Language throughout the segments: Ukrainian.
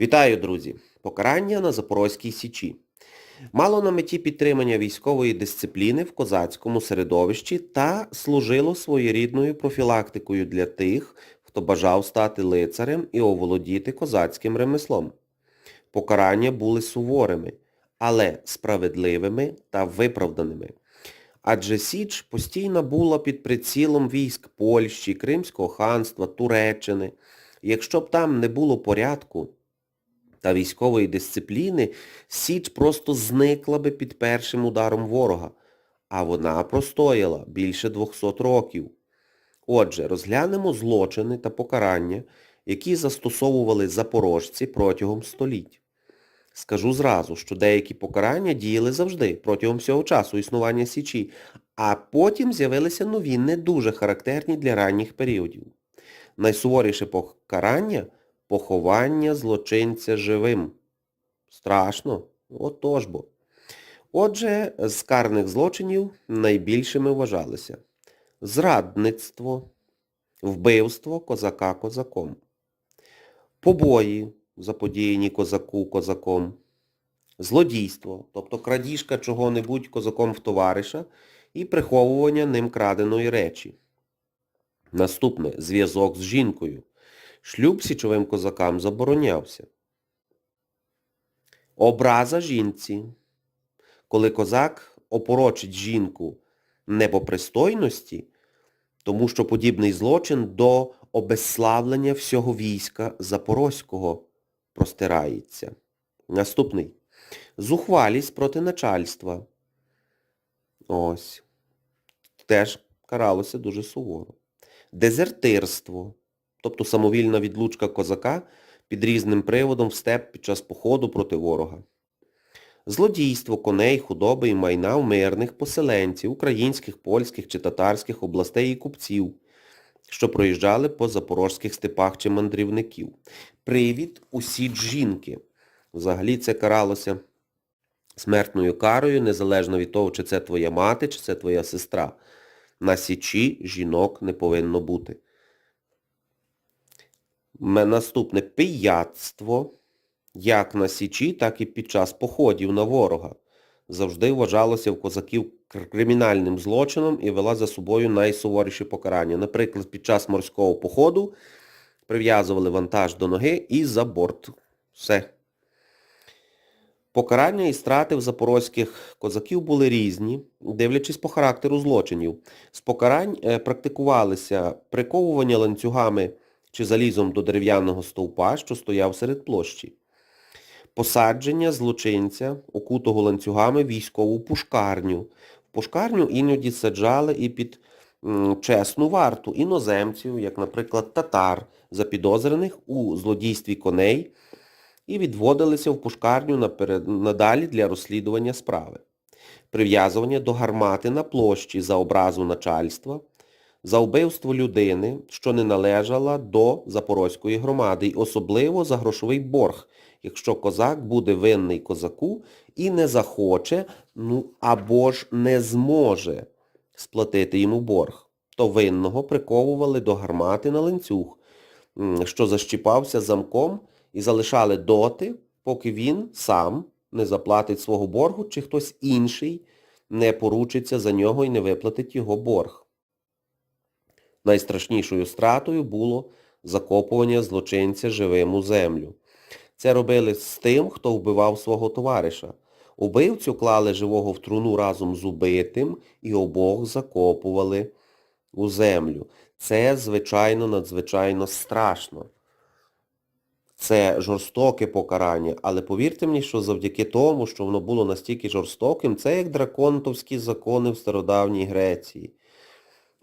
Вітаю, друзі! Покарання на Запорозькій Січі. Мало на меті підтримання військової дисципліни в козацькому середовищі та служило своєрідною профілактикою для тих, хто бажав стати лицарем і оволодіти козацьким ремеслом. Покарання були суворими, але справедливими та виправданими. Адже Січ постійно була під прицілом військ Польщі, Кримського ханства, Туреччини. Якщо б там не було порядку та військової дисципліни, Січ просто зникла би під першим ударом ворога, а вона простояла більше 200 років. Отже, розглянемо злочини та покарання, які застосовували запорожці протягом століть. Скажу зразу, що деякі покарання діяли завжди, протягом всього часу існування Січі, а потім з'явилися нові, не дуже характерні для ранніх періодів. Найсуворіше покарання – поховання злочинця живим. Страшно? Отож бо. Отже, з карних злочинів найбільшими вважалися зрадництво, вбивство козака козаком, побої, заподіяні козаку козаком, злодійство, тобто крадіжка чого-небудь козаком в товариша і приховування ним краденої речі. Наступне – зв'язок з жінкою. Шлюб січовим козакам заборонявся. Образа жінці. Коли козак опорочить жінку не по пристойності, тому що подібний злочин до обезславлення всього війська Запорозького простирається. Наступний. Зухвалість проти начальства. Ось. Теж каралося дуже суворо. Дезертирство, тобто самовільна відлучка козака під різним приводом в степ під час походу проти ворога. Злодійство коней, худоби і майна в мирних поселенців, українських, польських чи татарських областей і купців, що проїжджали по запорожських степах чи мандрівників. Привід усі жінки. Взагалі це каралося смертною карою, незалежно від того, чи це твоя мати, чи це твоя сестра. На січі жінок не повинно бути. Наступне пияцтво, як на січі, так і під час походів на ворога. Завжди вважалося в козаків кримінальним злочином і вела за собою найсуворіші покарання. Наприклад, під час морського походу прив'язували вантаж до ноги і за борт. Все. Покарання і страти в запорозьких козаків були різні, дивлячись по характеру злочинів. З покарань е, практикувалися приковування ланцюгами чи залізом до дерев'яного стовпа, що стояв серед площі. Посадження злочинця, окутого ланцюгами військову пушкарню. В пушкарню іноді саджали і під чесну варту іноземців, як, наприклад, татар, запідозрених у злодійстві коней, і відводилися в пушкарню наперед- надалі для розслідування справи. Прив'язування до гармати на площі за образу начальства, за вбивство людини, що не належала до Запорозької громади, і особливо за грошовий борг, якщо козак буде винний козаку і не захоче, ну або ж не зможе сплатити йому борг, то винного приковували до гармати на ланцюг, що защіпався замком і залишали доти, поки він сам не заплатить свого боргу, чи хтось інший не поручиться за нього і не виплатить його борг. Найстрашнішою стратою було закопування злочинця живим у землю. Це робили з тим, хто вбивав свого товариша. Убивцю клали живого в труну разом з убитим і обох закопували у землю. Це, звичайно, надзвичайно страшно. Це жорстоке покарання, але повірте мені, що завдяки тому, що воно було настільки жорстоким, це як драконтовські закони в стародавній Греції.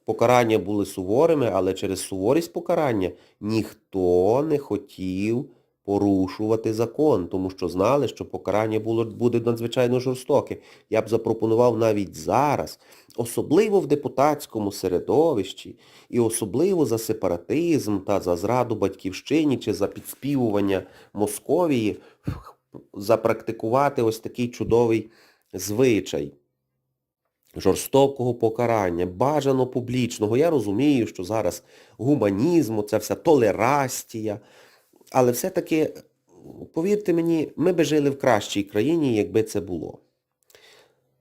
Покарання були суворими, але через суворість покарання ніхто не хотів порушувати закон, тому що знали, що покарання було, буде надзвичайно жорстоке. Я б запропонував навіть зараз, особливо в депутатському середовищі, і особливо за сепаратизм та за зраду батьківщині чи за підспівування Московії, запрактикувати ось такий чудовий звичай жорстокого покарання, бажано публічного. Я розумію, що зараз гуманізм, це вся толерастія, але все-таки повірте мені, ми би жили в кращій країні, якби це було.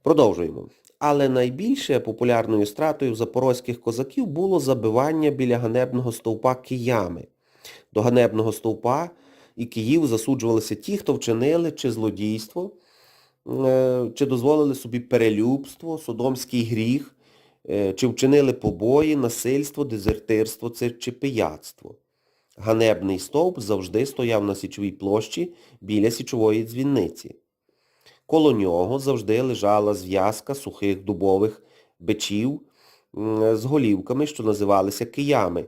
Продовжуємо. Але найбільше популярною стратою запорозьких козаків було забивання біля ганебного стовпа киями. До ганебного стовпа і Київ засуджувалися ті, хто вчинили чи злодійство, чи дозволили собі перелюбство, содомський гріх, е, чи вчинили побої, насильство, дезертирство це чи пияцтво. Ганебний стовп завжди стояв на Січовій площі біля Січової дзвінниці. Коло нього завжди лежала зв'язка сухих дубових бичів з голівками, що називалися киями,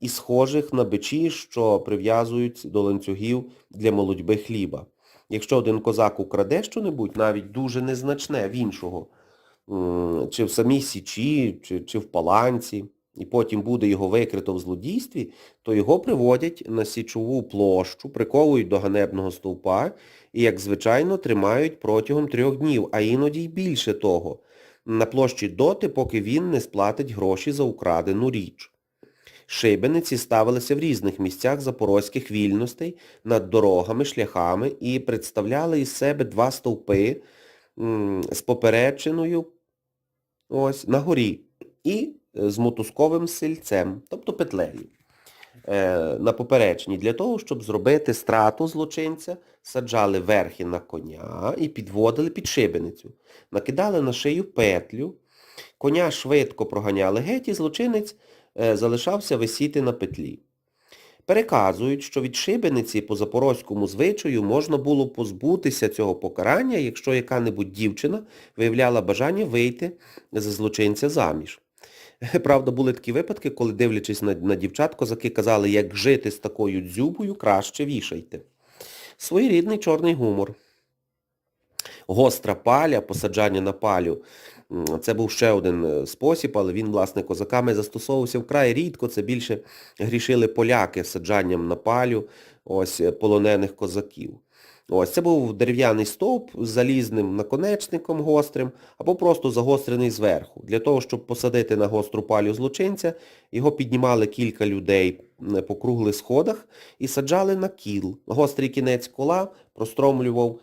і схожих на бичі, що прив'язують до ланцюгів для молодьби хліба. Якщо один козак украде щонебудь, навіть дуже незначне в іншого, чи в самій Січі, чи, чи в Паланці, і потім буде його викрито в злодійстві, то його приводять на Січову площу, приковують до ганебного стовпа і, як звичайно, тримають протягом трьох днів, а іноді й більше того, на площі доти, поки він не сплатить гроші за украдену річ. Шибениці ставилися в різних місцях запорозьких вільностей над дорогами, шляхами і представляли із себе два стовпи з поперечиною ось, на горі і е, з мотузковим сильцем, тобто петлею е, на поперечній. Для того, щоб зробити страту злочинця, саджали верхи на коня і підводили під шибеницю. Накидали на шию петлю, коня швидко проганяли геть і злочинець залишався висіти на петлі. Переказують, що від шибениці по запорозькому звичаю можна було позбутися цього покарання, якщо яка-небудь дівчина виявляла бажання вийти за злочинця заміж. Правда, були такі випадки, коли, дивлячись на, на дівчат, козаки казали, як жити з такою дзюбою, краще вішайте. Своєрідний чорний гумор. Гостра паля, посаджання на палю. Це був ще один е, спосіб, але він, власне, козаками застосовувався вкрай рідко. Це більше грішили поляки саджанням на палю ось е, полонених козаків. Ось, це був дерев'яний стовп з залізним наконечником гострим, або просто загострений зверху. Для того, щоб посадити на гостру палю злочинця, його піднімали кілька людей по круглих сходах і саджали на кіл. Гострий кінець кола простромлював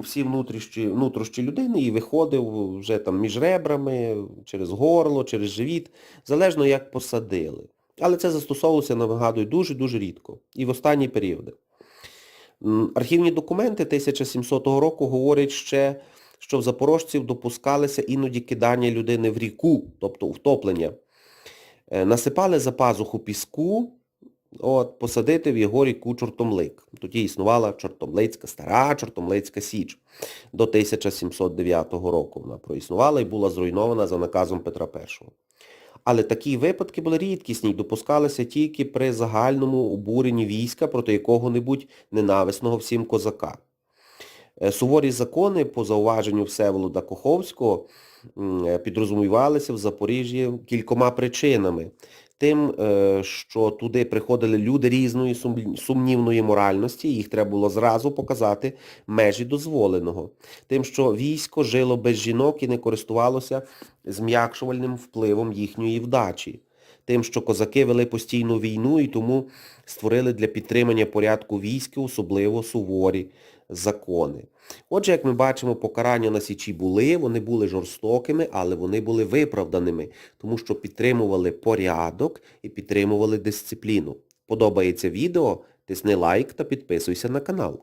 всі внутрішні, внутрішні людини і виходив вже там між ребрами, через горло, через живіт, залежно як посадили. Але це застосовувалося, нагадую, дуже-дуже рідко. І в останні періоди. Архівні документи 1700 року говорять ще, що в запорожців допускалися іноді кидання людини в ріку, тобто втоплення. Е, Насипали за пазуху піску, от, посадити в його ріку Чортомлик. Тоді існувала Чортомлицька, стара Чортомлицька Січ. До 1709 року вона проіснувала і була зруйнована за наказом Петра І. Але такі випадки були рідкісні й допускалися тільки при загальному обуренні війська проти якого-небудь ненависного всім козака. Е, Суворі закони, по зауваженню Всеволода Коховського, е, підрозумівалися в Запоріжжі кількома причинами. Тим, е, що туди приходили люди різної сумнівної моральності, їх треба було зразу показати межі дозволеного. Тим, що військо жило без жінок і не користувалося зм'якшувальним впливом їхньої вдачі. Тим, що козаки вели постійну війну і тому створили для підтримання порядку війська особливо суворі закони. Отже, як ми бачимо, покарання на Січі були, вони були жорстокими, але вони були виправданими, тому що підтримували порядок і підтримували дисципліну. Подобається відео? Тисни лайк та підписуйся на канал.